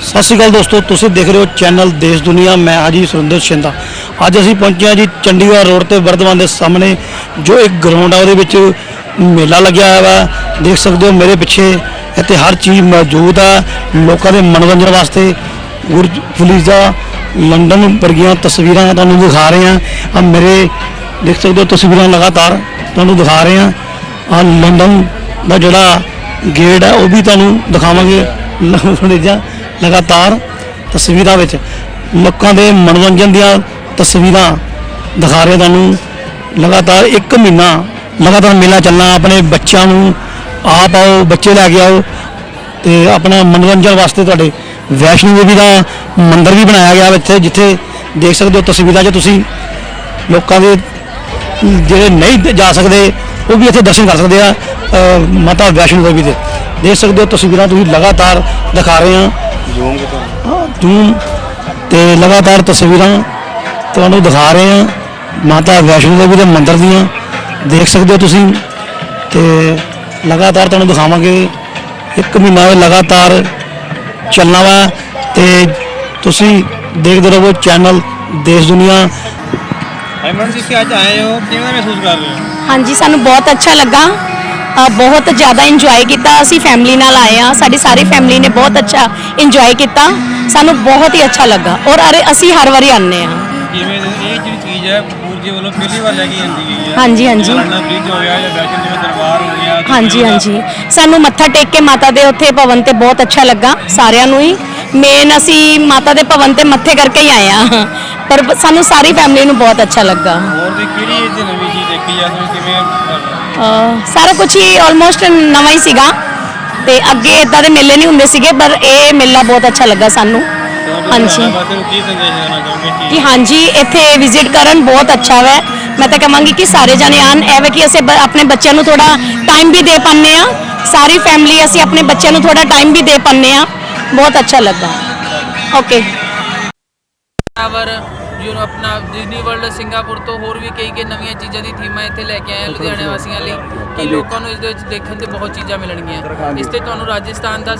ਸਤਿ ਸ਼੍ਰੀ ਅਕਾਲ ਦੋਸਤੋ, ਤੁਸੀਂ ਦੇਖ ਰਹੇ ਹੋ ਚੈਨਲ ਦੇਸ਼ ਦੁਨੀਆ, ਮੈਂ ਹਾਜੀ ਸੁਰਿੰਦਰ ਸ਼ਿੰਦਾ। ਅੱਜ ਅਸੀਂ ਪਹੁੰਚੇ ਹਾਂ ਜੀ ਚੰਡੀਗੜ੍ਹ ਰੋਡ ਤੇ ਵਰਧਮਾਨ ਦੇ ਸਾਹਮਣੇ, ਜੋ ਇੱਕ ਗਰਾਊਂਡ ਆ, ਉਹਦੇ ਵਿੱਚ ਮੇਲਾ ਲੱਗਿਆ ਹੋਇਆ ਵਾ। ਦੇਖ ਸਕਦੇ ਹੋ ਮੇਰੇ ਪਿੱਛੇ ਇੱਥੇ ਹਰ ਚੀਜ਼ ਮੌਜੂਦ ਆ, ਲੋਕਾਂ ਦੇ ਮਨੋਰੰਜਨ ਵਾਸਤੇ ਗੁਰਜ ਦਾ ਲੰਡਨ ਵਰਗੀਆਂ ਤਸਵੀਰਾਂ ਤੁਹਾਨੂੰ ਦਿਖਾ ਰਹੇ ਹਾਂ। ਆ ਮੇਰੇ, ਦੇਖ ਸਕਦੇ ਹੋ ਤਸਵੀਰਾਂ ਲਗਾਤਾਰ ਤੁਹਾਨੂੰ ਦਿਖਾ ਰਹੇ ਹਾਂ। ਆ ਲੰਡਨ ਦਾ ਜਿਹੜਾ ਗੇਟ ਹੈ ਉਹ ਵੀ ਤੁਹਾਨੂੰ ਦਿਖਾਵਾਂਗੇ। ਫਲੀਜ਼ਾ ਲਗਾਤਾਰ ਤਸਵੀਰਾਂ ਵਿੱਚ ਲੋਕਾਂ ਦੇ ਮਨੋਰੰਜਨ ਦੀਆਂ ਤਸਵੀਰਾਂ ਦਿਖਾ ਰਹੇ ਤੁਹਾਨੂੰ। ਲਗਾਤਾਰ 1 ਮਹੀਨਾ ਲਗਾਤਾਰ ਮੇਲਾ ਚੱਲਣਾ, ਆਪਣੇ ਬੱਚਿਆਂ ਨੂੰ ਆਪ ਆਓ, ਬੱਚੇ ਲੈ ਕੇ ਆਓ ਤੇ ਆਪਣਾ ਮਨੋਰੰਜਨ ਵਾਸਤੇ ਤੁਹਾਡੇ ਵੈਸ਼ਨੋ ਦੇਵੀ ਦਾ ਮੰਦਿਰ ਵੀ ਬਣਾਇਆ ਗਿਆ ਵਾ ਇੱਥੇ, ਜਿੱਥੇ ਦੇਖ ਸਕਦੇ ਹੋ ਤਸਵੀਰਾਂ 'ਚ ਤੁਸੀਂ ਲੋਕਾਂ ਦੇ ਜਿਹੜੇ ਨਹੀਂ ਜਾ ਸਕਦੇ, ਉਹ ਵੀ ਇੱਥੇ ਦਰਸ਼ਨ ਕਰ ਸਕਦੇ ਆ ਮਾਤਾ ਵੈਸ਼ਨੋ ਦੇਵੀ ਦੇ। ਦੇਖ ਸਕਦੇ ਹੋ ਤਸਵੀਰਾਂ ਤੁਸੀਂ ਲਗਾਤਾਰ ਦਿਖਾ ਰਹੇ ਆ ਹਾਂ ਜ਼ੂਮ ਤੇ ਲਗਾਤਾਰ ਤਸਵੀਰਾਂ ਤੁਹਾਨੂੰ ਦਿਖਾ ਰਹੇ ਆ ਮਾਤਾ ਵੈਸ਼ਨੋ ਦੇਵੀ ਦੇ ਮੰਦਿਰ ਦੀਆਂ ਦੇਖ ਸਕਦੇ ਹੋ ਤੁਸੀਂ। ਤੇ ਲਗਾਤਾਰ ਤੁਹਾਨੂੰ ਦਿਖਾਵਾਂਗੇ। ਇੱਕ ਮਹੀਨਾ ਲਗਾਤਾਰ ਚੱਲਣਾ ਵਾ। ਤੇ ਤੁਸੀਂ ਦੇਖਦੇ ਰਹੋ ਚੈਨਲ ਦੇਸ਼ ਦੁਨੀਆ। ਹੈਮਨ ਜੀ ਕਿ ਅੱਜ ਆਏ ਹੋ। ਕਿਵੇਂ ਮਹਿਸੂਸ ਕਰ ਰਹੇ ਹੋ? ਹਾਂਜੀ ਸਾਨੂੰ ਬਹੁਤ ਅੱਛਾ ਲੱਗਾ। ਬਹੁਤ ਜ਼ਿਆਦਾ ਇੰਜੋਏ ਕੀਤਾ। ਅਸੀਂ ਫੈਮਿਲੀ ਨਾਲ ਆਏ ਆ ਸਾਡੀ ਸਾਰੀ ਫੈਮਿਲੀ ਨੇ ਬਹੁਤ ਅੱਛਾ ਇੰਜੋਏ ਕੀਤਾ। ਸਾਨੂੰ ਬਹੁਤ ਹੀ ਅੱਛਾ ਲੱਗਾ। ਔਰ ਅਰੇ ਅਸੀਂ ਹਰ ਵਾਰੀ ਆਉਂਦੇ ਆ ਜਿਵੇਂ ਇਹ ਜਿਹੜੀ ਚੀਜ਼ ਹੈ ਪੂਰਜੀ ਵੱਲੋਂ ਪਹਿਲੀ ਵਾਰ ਲੈ ਕੇ ਆਂਦੀ ਗਈ ਹੈ। ਹਾਂਜੀ, ਹਾਂਜੀ। ਲੰਡਨ ਬ੍ਰਿਜ ਹੋ ਗਿਆ ਜਾਂ ਵੈਸ਼ਨ ਜਿਵੇਂ ਦਰਬਾਰ ਹੋ ਗਿਆ ਹਾਂਜੀ ਹਾਂਜੀ। ਸਾਨੂੰ ਮੱਥਾ ਟੇਕ ਕੇ ਮਾਤਾ ਦੇ ਉੱਥੇ ਭਵਨ ਤੇ ਬਹੁਤ ਅੱਛਾ ਲੱਗਾ ਸਾਰਿਆਂ ਨੂੰ ਹੀ। ਮੇਨ ਅਸੀਂ ਮਾਤਾ ਦੇ ਭਵਨ ਤੇ ਮੱਥੇ ਕਰਕੇ ਹੀ ਆਏ ਆ ਪਰ ਸਾਨੂੰ ਸਾਰੀ ਫੈਮਿਲੀ ਨੂੰ ਬਹੁਤ ਅੱਛਾ ਲੱਗਾ। ਹੋਰ ਵੀ ਕਿਹੜੀ ਇਹ ਨਵੀਂ ਚੀਜ਼ ਦੇਖੀ ਜਾਂ ਕਿਵੇਂ ਸਾਰਾ ਕੁਝ ਹੀ ਆਲਮੋਸਟ ਨਵਾਂ ਹੀ ਸੀਗਾ ਤੇ ਅੱਗੇ ਇਦਾਂ ਦੇ ਮੇਲੇ ਨਹੀਂ ਹੁੰਦੇ ਸੀਗੇ, ਪਰ ਇਹ ਮੇਲਾ ਬਹੁਤ ਅੱਛਾ ਲੱਗਾ ਸਾਨੂੰ। ਹਾਂਜੀ। ਕਿ ਹਾਂਜੀ, ਇੱਥੇ ਵਿਜ਼ਿਟ ਕਰਨ ਬਹੁਤ ਅੱਛਾ ਹੈ ਮੈਂ ਤਾਂ ਕਹਾਂਗੀ ਕਿ ਸਾਰੇ ਜਣੇ ਆਣ ਐਵੇਂ ਕਿ ਅਸੀਂ ਬ- ਆਪਣੇ ਬੱਚਿਆਂ ਨੂੰ ਥੋੜਾ ਟਾਈਮ ਵੀ ਦੇ ਪਾਉਂਦੇ ਆ ਸਾਰੀ ਫੈਮਿਲੀ ਅਸੀਂ ਆਪਣੇ ਬੱਚਿਆਂ ਨੂੰ ਥੋੜਾ ਟਾਈਮ ਵੀ ਦੇ ਪਾਉਂਦੇ ਆ ਬਹੁਤ ਅੱਛਾ ਲੱਗਾ। ਓਕੇ ਟਾਵਰ ਯੂ نو ਆਪਣਾ ਡਿਜ਼ਨੀ ਵਰਲਡ ਸਿੰਗਾਪੁਰ ਤੋਂ ਹੋਰ ਵੀ ਕਈ ਕਈ ਨਵੀਆਂ ਚੀਜ਼ਾਂ ਦੀ ਥੀਮਾਂ ਇੱਥੇ ਲੈ ਕੇ ਆਏ ਹਾਂ ਲੁਧਿਆਣੇ ਵਾਸੀਆਂ ਲਈ। ਕਿ ਲੋਕਾਂ ਨੂੰ ਇਸ ਦੇ ਵਿੱਚ ਦੇਖਣ ਤੇ ਬਹੁਤ ਚੀਜ਼ਾਂ ਮਿਲਣਗੀਆਂ। ਇਸ ਤੇ ਤੁਹਾਨੂੰ ਰਾਜਸਥਾਨ ਦਾ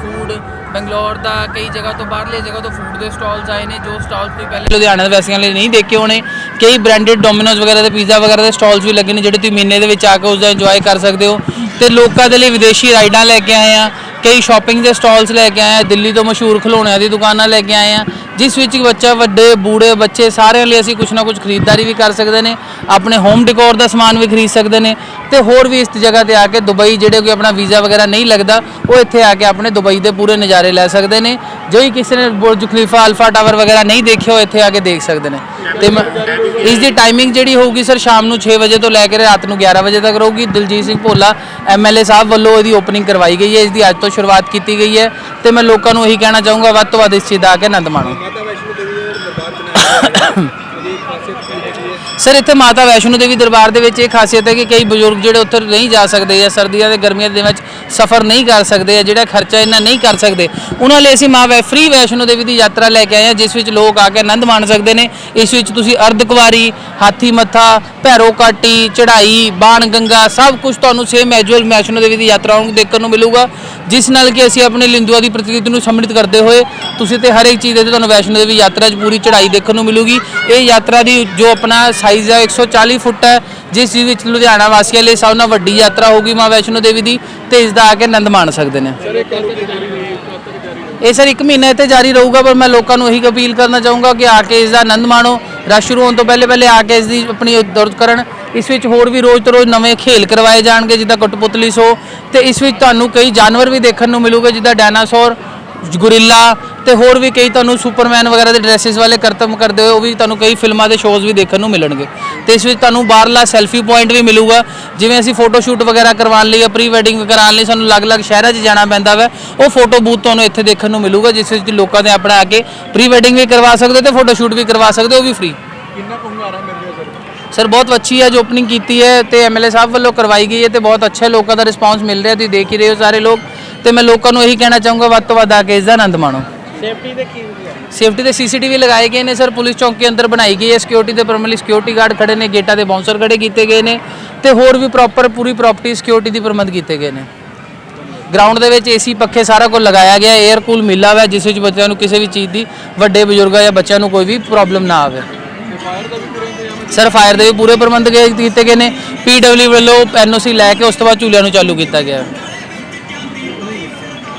ਫੂਡ ਬੰਗਲੌਰ ਦਾ ਕਈ ਜਗ੍ਹਾ ਤੋਂ ਬਾਹਰਲੇ ਜਗ੍ਹਾ ਤੋਂ ਫੂਡ ਦੇ ਸਟਾਲਸ ਆਏ ਨੇ ਜੋ ਸਟਾਲਸ ਤੁਸੀਂ ਪਹਿਲੇ ਲੁਧਿਆਣਾ ਦੇ ਵਾਸੀਆਂ ਲਈ ਨਹੀਂ ਦੇਖੇ ਹੋਣੇ। ਕਈ ਬ੍ਰਾਂਡਡ ਡੋਮਿਨੋਜ਼ ਵਗੈਰਾ ਦੇ ਪੀਜ਼ਾ ਵਗੈਰਾ ਦੇ ਸਟਾਲਸ ਵੀ ਲੱਗੇ ਨੇ ਜਿਹੜੇ ਤੁਸੀਂ ਮਹੀਨੇ ਦੇ ਵਿੱਚ ਆ ਕੇ ਉਸ ਦਾ ਇੰਜੋਏ ਕਰ ਸਕਦੇ ਹੋ। ਤੇ ਲੋਕਾਂ ਦੇ ਲਈ ਵਿਦੇਸ਼ੀ ਰਾਈਡਾਂ ਲੈ ਕੇ ਆਏ ਆ ਕਈ ਸ਼ਾਪਿੰਗ ਦੇ ਸਟਾਲਸ ਲੈ ਕੇ ਆਏ ਆ ਦਿੱਲੀ ਤੋਂ ਮਸ਼ਹੂਰ ਖਿਡੌਣਿਆਂ ਦੀ ਦੁਕਾਨਾਂ ਲੈ ਕੇ ਆਏ ਆ। ਜਿਸ ਵਿੱਚ ਬੱਚਾ ਵੱਡੇ, ਬੂੜੇ, ਬੱਚੇ ਸਾਰਿਆਂ ਲਈ ਅਸੀਂ ਕੁਝ ਨਾ ਕੁਝ ਖਰੀਦਦਾਰੀ ਵੀ ਕਰ ਸਕਦੇ ਨੇ, ਆਪਣੇ ਹੋਮ ਡੈਕੋਰ ਦਾ ਸਮਾਨ ਵੀ ਖਰੀਦ ਸਕਦੇ ਨੇ ਤੇ ਹੋਰ ਵੀ ਇਸ ਜਗ੍ਹਾ ਤੇ ਆ ਕੇ ਦੁਬਈ ਜਿਹੜੇ ਕੋਈ ਆਪਣਾ ਵੀਜ਼ਾ ਵਗੈਰਾ ਨਹੀਂ ਲੱਗਦਾ, ਉਹ ਇੱਥੇ ਆ ਕੇ ਆਪਣੇ ਦੁਬਈ ਦੇ ਪੂਰੇ ਨਜ਼ਾਰੇ ਲੈ ਸਕਦੇ ਨੇ, ਜੋ ਹੀ ਕਿਸੇ ਨੇ ਬੁਰਜ ਖਲੀਫਾ, ਅਲਫਾ ਟਾਵਰ ਵਗੈਰਾ ਨਹੀਂ ਦੇਖਿਆ, ਉਹ ਇੱਥੇ ਆ ਕੇ ਦੇਖ ਸਕਦੇ ਨੇ। ਤੇ ਮੈਂ- ਇਸ ਦੀ ਟਾਈਮਿੰਗ ਜਿਹੜੀ ਹੋਊਗੀ ਸਰ ਸ਼ਾਮ ਨੂੰ 6 ਵਜੇ ਤੋਂ ਲੈ ਕੇ ਰਾਤ ਨੂੰ 11 ਵਜੇ ਤੱਕ ਰਹੂਗੀ। ਦਲਜੀਤ ਸਿੰਘ ਭੋਲਾ ਐਮਐਲਏ ਸਾਹਿਬ ਵੱਲੋਂ ਇਹਦੀ ਓਪਨਿੰਗ ਕਰਵਾਈ ਗਈ ਹੈ। ਇਸ ਦੀ ਅੱਜ ਤੋਂ ਸ਼ੁਰੂਆਤ ਕੀਤੀ ਗਈ ਹੈ ਤੇ ਮੈਂ ਲੋਕਾਂ ਨੂੰ ਇਹੀ ਕਹਿਣਾ ਚਾਹੂੰਗਾ ਵੱਧ ਤੋਂ ਵੱਧ ਇਸ ਚੀਜ਼ ਦਾ ਆ ਕੇ ਆਨੰਦ ਮਾਣੋ। ਮਾਤਾ ਵੈਸ਼ਨੋ ਦੇਵੀ ਦੇ ਦਰਬਾਰ ਬਣਾਇਆ ਇਹਦੀ ਖਾਸੀਅਤ ਕੀ ਹੈਗੀ ਹੈ ਸਰ, ਇੱਥੇ ਮਾਤਾ ਵੈਸ਼ਨੋ ਦੇਵੀ ਦਰਬਾਰ ਦੇ ਵਿੱਚ ਇਹ ਖਾਸੀਅਤ ਹੈ ਕਿ ਕਈ ਬਜ਼ੁਰਗ ਜਿਹੜੇ ਉੱਥੇ ਨਹੀਂ ਜਾ ਸਕਦੇ ਜਾਂ ਸਰਦੀਆਂ ਤੇ ਗਰਮੀਆਂ ਦੇ ਦਿਨਾਂ ਵਿੱਚ ਸਫ਼ਰ ਨਹੀਂ ਕਰ ਸਕਦੇ ਜਾਂ ਜਿਹੜਾ ਖਰਚਾ ਇਹਨਾਂ ਨਹੀਂ ਕਰ ਸਕਦੇ, ਉਹਨਾਂ ਲਈ ਅਸੀਂ ਮਾਂ ਵੈ, ਫ੍ਰੀ ਵੈਸ਼ਨੋ ਦੇਵੀ ਦੀ ਯਾਤਰਾ ਲੈ ਕੇ ਆਏ ਹਾਂ, ਜਿਸ ਵਿੱਚ ਲੋਕ ਆ ਕੇ ਆਨੰਦ ਮਾਣ ਸਕਦੇ ਨੇ। ਇਸ ਵਿੱਚ ਤੁਸੀਂ ਅਰਧ ਕੁਵਾਰੀ ਹਾਥੀ ਮੱਥਾ, ਭੈਰੋ ਕਾਟੀ, ਚੜ੍ਹਾਈ, ਬਾਣ ਗੰਗਾ, ਸਭ ਕੁਝ ਤੁਹਾਨੂੰ ਸੇਮ ਐਜੂਅਲ ਵੈਸ਼ਨੋ ਦੇਵੀ ਦੀ ਯਾਤਰਾ ਨੂੰ ਦੇਖਣ ਨੂੰ ਮਿਲੂਗਾ, ਜਿਸ ਨਾਲ ਕਿ ਅਸੀਂ ਆਪਣੇ ਲਿੰਦੂਆ ਦੀ ਪ੍ਰਤੀਕਿਰਤ ਨੂੰ ਸੰਮਿਲਿਤ ਕਰਦੇ ਹੋਏ ਤੁਸੀਂ ਤੇ ਹਰ ਇੱਕ ਚੀਜ਼ ਦੇ ਤੁਹਾਨੂੰ ਵੈਸ਼ਨੋ ਦੇਵੀ ਯਾਤਰਾ 'ਚ ਪੂਰੀ ਚੜ੍ਹਾਈ ਦੇਖਣ ਨੂੰ ਮਿਲੂਗੀ। ਇਹ ਯਾਤਰਾ ਦੀ ਜੋ ਆਪਣਾ ਸਾਈਜ਼ ਹੈ 140 ਫੁੱਟ ਹੈ ਜਿਸ ਵਿੱਚ ਲੁਧਿਆਣਾ ਵਾਸੀਆਂ ਲਈ ਸਭ ਨਾਲੋਂ ਵੱਡੀ ਯਾਤਰਾ ਹੋਗੀ ਮਾਂ ਵੈਸ਼ਨੋ ਦੇਵੀ ਦੀ ਤੇ ਇਸ ਦਾ ਆ ਕੇ ਆਨੰਦ ਮਾਣ ਸਕਦੇ ਨੇ। ਇਹ ਸਰ ਇੱਕ ਮਹੀਨਾ ਇੱਥੇ ਜਾਰੀ ਰਹੂਗਾ ਪਰ ਮੈਂ ਲੋਕਾਂ ਨੂੰ ਇਹੀ ਅਪੀਲ ਕਰਨਾ ਚਾਹੂੰਗਾ ਕਿ ਆ ਕੇ ਇਸ ਦਾ ਆਨੰਦ ਮਾਣੋ। ਰਸ਼ ਸ਼ੁਰੂ ਹੋਣ ਤੋਂ ਪਹਿਲੇ ਪਹਿਲੇ ਆ ਕੇ ਇਸ ਦੀ ਆਪਣੀ ਦਰਦ ਕਰਨ। ਇਸ ਵਿੱਚ ਹੋਰ ਵੀ ਰੋਜ਼ ਤੋਂ ਰੋਜ਼ ਨਵੇਂ ਖੇਲ ਕਰਵਾਏ ਜਾਣਗੇ ਜਿੱਦਾਂ ਕਟਪੁਤਲੀ ਸੋ। ਤੇ ਇਸ ਵਿੱਚ ਤੁਹਾਨੂੰ ਕਈ ਜਾਨਵਰ ਵੀ ਦੇਖਣ ਨੂੰ ਮਿਲੂਗੇ ਜਿੱਦਾਂ ਡਾਇਨਾਸੌਰ ਗੁਰਿੱਲਾ ਤੇ ਹੋਰ ਵੀ ਕਈ ਤੁਹਾਨੂੰ ਸੁਪਰਮੈਨ ਵਗੈਰਾ ਦੇ ਡਰੈਸਸ ਵਾਲੇ ਕਰਤਮ ਕਰਦੇ ਹੋਏ ਉਹ ਵੀ ਤੁਹਾਨੂੰ ਕਈ ਫਿਲਮਾਂ ਦੇ ਸ਼ੋਜ਼ ਵੀ ਦੇਖਣ ਨੂੰ ਮਿਲਣਗੇ। ਤੇ ਇਸ ਵਿੱਚ ਤੁਹਾਨੂੰ ਬਾਹਰਲਾ ਸੈਲਫੀ ਪੁਆਇੰਟ ਵੀ ਮਿਲੂਗਾ। ਜਿਵੇਂ ਅਸੀਂ ਫੋਟੋ ਸ਼ੂਟ ਵਗੈਰਾ ਕਰਵਾਉਣ ਲਈ ਜਾਂ ਪ੍ਰੀ ਵੈਡਿੰਗ ਕਰਾਉਣ ਲਈ ਸਾਨੂੰ ਅਲੱਗ-ਅਲੱਗ ਸ਼ਹਿਰਾਂ 'ਚ ਜਾਣਾ ਪੈਂਦਾ ਵਾ ਉਹ ਫੋਟੋ ਬੂਥ ਤੁਹਾਨੂੰ ਇੱਥੇ ਦੇਖਣ ਨੂੰ ਮਿਲੂਗਾ ਜਿਸ ਵਿੱਚ ਲੋਕਾਂ ਦੇ ਆਪਣਾ ਆ ਕੇ ਪ੍ਰੀ ਵੈਡਿੰਗ ਵੀ ਕਰਵਾ ਸਕਦੇ ਤੇ ਫੋਟੋ ਸ਼ੂਟ ਵੀ ਕਰਵਾ ਸਕਦੇ ਉਹ ਵੀ ਫ੍ਰੀ ਕਿੰਨਾ ਕੁ ਹੁੰਗਾਰਾ ਮਿਲ ਰਿਹਾ ਸਰ? ਸਰ ਬਹੁਤ ਅੱਛੀ ਹੈ ਜੋ ਓਪਨਿੰਗ ਕੀਤੀ ਹੈ ਤੇ ਐਮਐਲਏ ਸਾਹਿਬ ਵੱਲੋਂ ਕਰਵਾਈ ਗਈ ਹੈ ਤੇ ਬਹੁਤ ਅੱਛਾ ਲੋਕਾਂ ਦਾ ਰਿਸਪਾਂਸ ਮਿਲ ਰਿਹਾ ਤੁਸੀਂ ਦੇਖ ਹੀ ਰਹੇ ਹੋ ਸਾਰੇ ਲੋਕ। ਤੇ ਮੈਂ ਲੋਕਾਂ ਨੂੰ ਇਹੀ ਕਹਿਣਾ ਚਾਹੂੰਗਾ ਵੱਧ ਤੋਂ ਵੱਧ ਆ ਕੇ ਇਸ ਦਾ ਆਨੰਦ ਮਾਣੋ। ਸੇਫਟੀ ਦੇ ਕੀ ਹੁੰਦੀ ਹੈ ਸੇਫਟੀ ਦੇ ਸੀਸੀਟੀਵੀ ਲਗਾਏ ਗਏ ਨੇ, ਸਰ। ਪੁਲਿਸ ਚੌਂਕੀ ਅੰਦਰ ਬਣਾਈ ਗਈ ਹੈ। ਸਿਕਿਉਰਿਟੀ ਦੇ ਪਰਮਲੀ ਸਿਕਿਉਰਿਟੀ ਗਾਰਡ ਖੜੇ ਨੇ। ਗੇਟਾਂ ਦੇ ਬਾਉਂਸਰ ਖੜੇ ਕੀਤੇ ਗਏ ਨੇ ਤੇ ਹੋਰ ਵੀ ਪ੍ਰੋਪਰ ਪੂਰੀ ਪ੍ਰਾਪਰਟੀ ਸਿਕਿਉਰਿਟੀ ਦੀ ਪ੍ਰਬੰਧ ਕੀਤੇ ਗਏ ਨੇ। ਗਰਾਊਂਡ ਦੇ ਵਿੱਚ ਏਸੀ ਪੱਖੇ ਸਾਰਾ ਕੁਝ ਲਗਾਇਆ ਗਿਆ। 에ਅਰ ਕੂਲ ਮਿਲਾ ਹੋਇਆ, ਜਿਸ ਵਿੱਚ ਬੱਚਿਆਂ ਨੂੰ ਕਿਸੇ ਵੀ ਚੀਜ਼ ਦੀ, ਵੱਡੇ ਬਜ਼ੁਰਗਾਂ ਜਾਂ ਬੱਚਿਆਂ ਨੂੰ ਕੋਈ ਵੀ ਪ੍ਰੋਬਲਮ ਨਾ ਆਵੇ। ਸਰ ਫਾਇਰ ਦੇ ਵੀ ਪੂਰੇ ਪ੍ਰਬੰਧ ਗੇ- ਕੀਤੇ ਗਏ ਨੇ। ਪੀਡਬਲਿਊ ਵੱਲੋਂ ਐਨਓਸੀ ਲੈ ਕੇ ਉਸ ਤੋਂ ਬਾਅਦ ਝੂਲਿਆਂ ਨੂੰ ਚਾਲੂ ਕੀਤਾ ਗਿਆ।